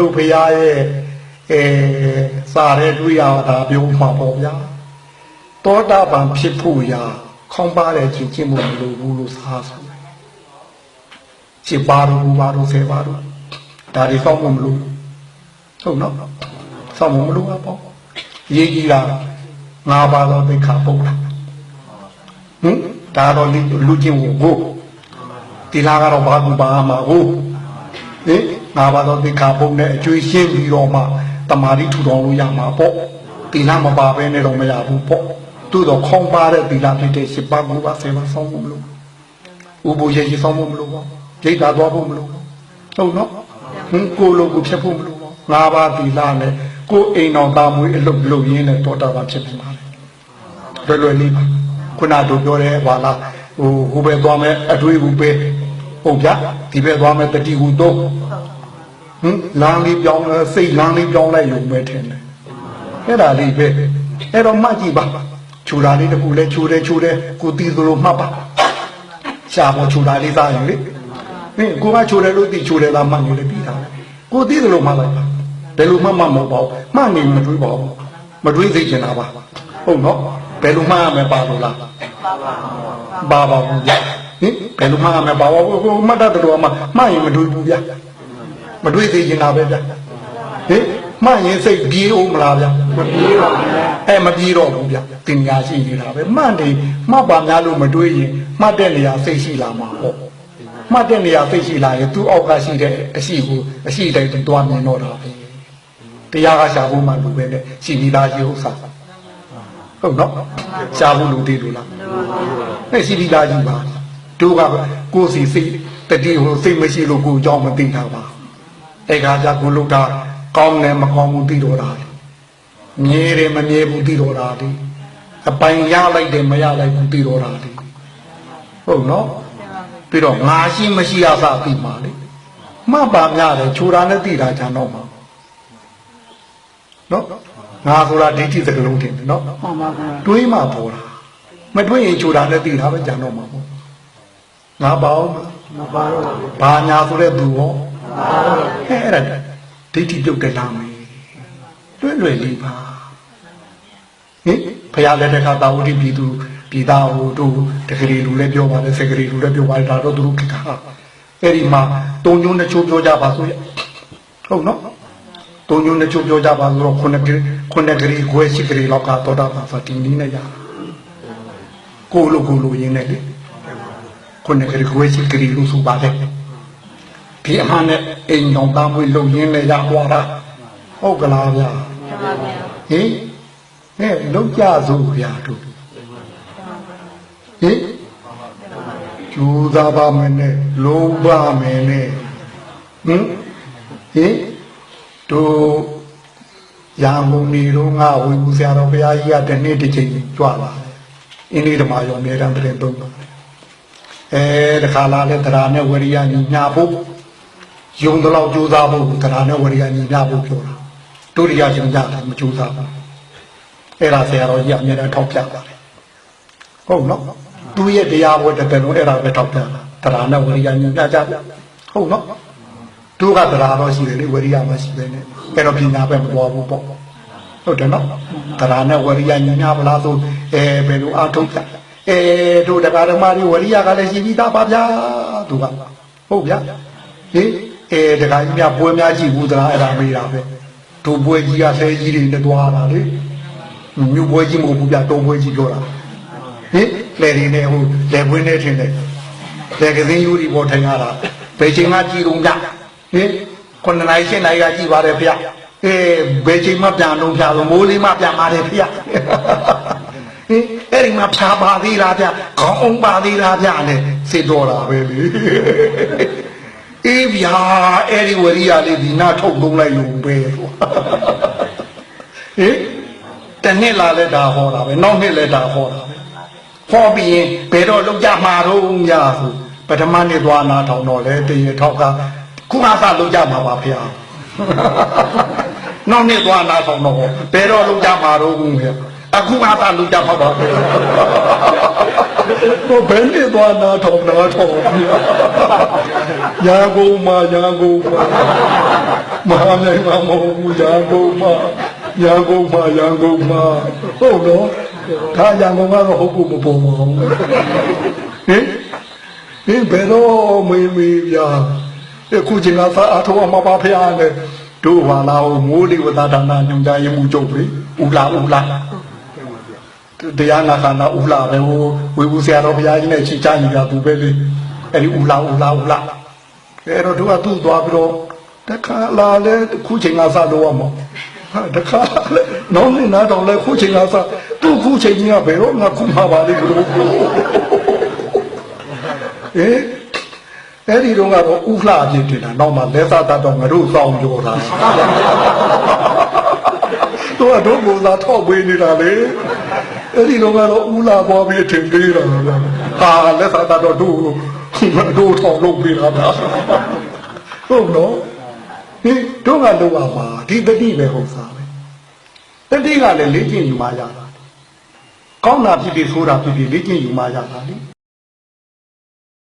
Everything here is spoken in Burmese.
တို့ဖရာရဲ့အဲစာရဲတွေ့ရတာပြောမှာပေါ့ဗျာတောတာပံဖြစ်ဖို့ရာခေါင်းပါတဲ့ချင်းချင်းမလို့ဘူးလို့စားဆိုတယ်ချစ်ပါတော့ဘူးပါတော့ဆယ်ပါတော့ဒါတွေစောင့်မမလို့ဟုတ်နော်စောင့်မမလို့ပါပေါ့ရေးကြီးတာငါးပါးသောသိက္ခာပုဒ်လားဟင်ဒါတော့လူလူချင်းကိုကိုဒီလာကတော့ဘာကူပါမှာကိုဟင် ငါးပါးသောသိက္ခာပုဒ်နဲ့အကျွေးရှင်းပြီးတော့မှတမာတိထူထောင်လို့ရမှာပေါ့ဒီလာမပါဘဲနဲ့တော့မရဘူးပေါ့သူတော့ခေါင်းပါတဲ့ဒီလာဖြစ်တဲ့ရှစ်ပါးကူပါဆယ်ပါးစောင့်မလို့ဥပ္ပယေကြီးစောင့်မလို့ပေါ့ဒိဋ္ဌာသွားဖို့မလို့ဟုတ်နော်ဟင်ကိုလိုကိုဖြစ်ဖို့မလို့ပေါ့ငါးပါးဒီလာနဲ့ကိုအိမ်တော်သားမွေးအလုပ်လုပ်ရင်းနဲ့တောတာပါဖြစ်နေပါလေလွယ်လွယ်လေးပါခုနတို့ပြောတဲ့ဘာလားဟိုဟိုပဲသွားမယ်အတွေးဘူးပဲဟုတ်ဗျာဒီပဲသွားမယ်တတိဟုတော့ ဟင်လမ်းလေးပြောင်းလဲစိတ်လမ်းလေးပြောင်းလိုက်ရုံပဲထင်တယ်အဲ့ဒါလေးပဲအဲ့တော့မှတ်ကြည့်ပါခြူတာလေးတခုလဲခြူတယ်ခြူတယ်ကိုတီးသလိုမှတ်ပါရှားပေါ်ခြူတာလေးစားရင်လေဟင်ကိုကခြူတယ်လို့တီးခြူတယ်လားမှတ်နေလေပြီးတာကိုတီးသလိုမှတ်လိုက်ပါဘယ်လိုမှမှမဟုတ်ပါဘူးမှတ်နေမတွေးပါဘူးမတွေးသိချင်တာပါဟုတ်နော်ဘယ်လိုမှတ်ရမယ်ပါလို့လားပါပါဘူးဗျဟင်ဘယ်လိုမှတ်ရမယ်ပါပါဘူးဟိုမှတ်တတ်တော်မှာမှတ်ရင်မတွေးဘူးဗျ မတွေးသိချင်တာပဲဗျဟင်မှတ်ရင်စိတ်ပြေးအောင်မလားဗျမပြေးပါဘူးအဲမပြေးတော့ဘူးဗျတင်ညာရှိနေတာပဲမှတ်တယ်မှတ်ပါများလို့မတွေးရင်မှတ်တဲ့နေရာစိတ်ရှိလာမှာပေါ့မှတ်တဲ့နေရာစိတ်ရှိလာရင်သူ့အောက်ကရှိတဲ့အရှိကိုအရှိတိုင်းတွားမြင်တော့တာပဲတရားကရှာဖို့မှလူပဲနဲ့ရှိပြီးသားရှိဥစ္စာဟုတ်နော်ရှားဖို့လူသေးလို့လားနဲ့ရှိပြီးသားကြီးပါတို့ကကိုယ်စီစိတ်တတိဟိုစိတ်မရှိလို့ကိုယ်ကြောင့်မသိတာပါ အဲ့ခါကျကိုလုတာကောင်းတယ်မကောင်းဘူးသိတော့တာမြဲတယ်မမြဲဘူးသိတော့တာဒီအပိုင်ရလိုက်တယ်မရလိုက်ဘူးသိတော့တာဒီဟုတ်နော်ပြီးတော့ငါရှိမရှိရစပြီးပါလေမှတ်ပါများတယ်ခြူတာနဲ့သိတာကြတော့မှာနော်ငါဆိုတာဒိဋ္ဌိစကလုံးတင်တယ်နော်မှန်ပါဗျာတွေးမှပေါ်တာမတွေးရင်ခြူတာနဲ့သိတာပဲကြတော့မှာပေါ့ငါပေါင်းမပါတော့ဘူးဘာညာဆိုတဲ့သူရော အဲအဲ့ဒါဒိဋ္ဌိပြုတ်တက်လာမယ်လွယ်လွယ်လေးပါဟင်ဖရာလက်ထက်ကတာဝတိပြည်သူပြည်သားဟိုတို့တကလေးလူလည်းပြောပါတယ်စကလေးလူလည်းပြောပါတယ်ဒါတော့သူတို့ခက်တာအဲ့ဒီမှာတုံညုံတစ်ချိုးပြောကြပါဆိုရဟုတ်နော်တုံညုံတစ်ချိုးပြောကြပါဆိုတော့ခုနှစ်ကလေးခုနှစ်ကလေးခွဲရှိကလေးလောက်ကတော့တာပါဆိုဒီနည်းနဲ့ရကိုလိုကိုလိုရင်းနဲ့လေခုနှစ်ကလေးခွဲရှိကလေးလို့ဆိုပါတယ် ဒီအမှန်နဲ့အိမ်တော်သားမွေးလုံရင်းနဲ့ရသွားတာဟုတ်ကလားဗျာမှန်ပါဗျာဟင်ဟဲ့လုံးကြစို့ဗျာတို့ဟင်ကျူသာပါမယ်နဲ့လုံးပါမယ်နဲ့ဟင်ဟင်တို့ရန်ကုန်နေတော့ငါဝိဘူးဆရာတော်ဘုရားကြီးကတနေ့တစ်ချိန်ကြွလာတယ်အင်းဒီဓမ္မရောအမြဲတမ်းတရင်သုံးပါတယ်အဲတခါလာလဲတရားနဲ့ဝရိယညီညာဖို့ ယုံတော့ကြိုးစားဖို့တရားနဲ့ဝရိယညီညာဖို့ပြောတာတို့ရိယရှင်ကြတယ်မကြိုးစားဘူးအဲ့ဒါဆရာတော်ကြီးအမြဲတမ်းထောက်ပြပါတယ်ဟုတ်နော်သူရဲ့တရားပွဲတစ်တယ်လုံးအဲ့ဒါပဲထောက်ပြတာတရားနဲ့ဝရိယညညကြဟုတ်နော်သူကတရားတော်ရှိတယ်လေဝရိယမရှိပဲနဲ့အဲ့တော့ပညာပဲမပေါ်ဘူးပေါ့ဟုတ်တယ်နော်တရားနဲ့ဝရိယညညဗလားဆိုအဲဘယ်လိုအားထုတ်ကြအဲတို့တရားဓမ္မတွေဝရိယကလည်းရှိပြီးသားပါဗျာသူကဟုတ်ဗျာဟင် အဲတရားကြီးများပွဲများကြည့်ဘူးတရားအဲ့ဒါမေးတာပဲတို့ပွဲကြီးကဆဲကြီးတွေနဲ့သွားတာလေမြို့ပွဲကြီးမဟုတ်ဘူးပြတုံးပွဲကြီးပြောတာဟင်လေရင်းနဲ့ဟိုလေပွင်းနဲ့ထင်တယ်လေကစင်းယူရီပေါ်ထိုင်ရတာဘယ်ချိန်မှကြည်လုံးကြဟင်ခုနှစ်နိုင်ရှင်းနိုင်ကကြည်ပါတယ်ဖေအဲဘယ်ချိန်မှပြန်လုံးဖျားလို့မိုးလေးမှပြန်ပါတယ်ဖေဟင်အဲ့ဒီမှာဖြာပါသေးလားဗျခေါင်းအောင်ပါသေးလားဗျနဲ့စစ်တော်တာပဲလေ အေးဗျာအဲ့ဒီဝရိယလေးဒီနာထုတ်လုံးလိုက်လို့ပဲဆိုဟင်တနှစ်လာလဲဒါဟောတာပဲနောက်နှစ်လဲဒါဟောတာပဲဟောပြီးရင်ဘယ်တော့လောက်ကြမှာတော့ညဆိုပထမနှစ်သွားနာထောင်တော့လဲတရေထောက်ကခုမှစလောက်ကြမှာပါဖေဟာနောက်နှစ်သွားနာထောင်တော့ဘယ်တော့လောက်ကြမှာတော့ဖေအခုမှစလောက်ကြမှာပါဖေ ဟိုဘယ်နှစ်သွားနာထောင်နာထောင်ဖေရာကုန်မှာရာကုန်မှာမဟာမြိုင်မှာမဟုတ်ဘူးရန်ကုန်မှာရန်ကုန်မှာရန်ကုန်မှာဟုတ်တော့ဒါရန်ကုန်ကတော့ဟုတ်ကိုမပေါ်ပါဘူးဟင်ဟင်ဘယ်တော့မေးမေးဗျာအခုချိန်ကသာအထောက်အမပါဖျားတယ်တို့ဟာလာဟိုမိုးလေဝသဒါနညွန်ကြားရေးမှုချုပ်ပြီဦးလာဦးလာ တရားနာခန္ဓာဦးလာပဲဟိုဝေဘူးဆရာတော်ဘုရားကြီးနဲ့ချီချနေတာသူပဲလေအဲ့ဒီဦးလာဦးလာဦးလာအဲ့တော့တို့ကသူ့သွားပြီးတော့တခါလာလဲခုချိန်ကစတော့ရမှာဟာတခါလဲနောက်နေ့နားတော့လဲခုချိန်ကစသူ့ခုချိန်ကြီးကဘယ်တော့ငါခုမှာပါလိမ့်လို့ဟေးအဲ့ဒီတော့ကတော့ဥလှပြည့်တင်တာနောက်မှလက်သတတ်တော့ငါတို့စောင်းကြောတာတို့ကတို့ကိုသာထောက်ပေးနေတာလေ အဲ့ဒီတော့ကတော့ဥလာပေါ်ပြီးထင်သေးတာဗျာဟာလက်သတတ်တော့တို့တို့ထောက်လုပ်ပေးတာဗျာဟုတ်နော်ဟင်တို့ကလောက်ပါပါဒီတတိပဲဟုတ်စားပဲတတိကလည်းလေ့ကျင့်ယူမှရတာကောင်းတာဖြစ်ဖြစ်ဆိုးတာဖြစ်ဖြစ်လေ့ကျင့်ယူမှရတာလေ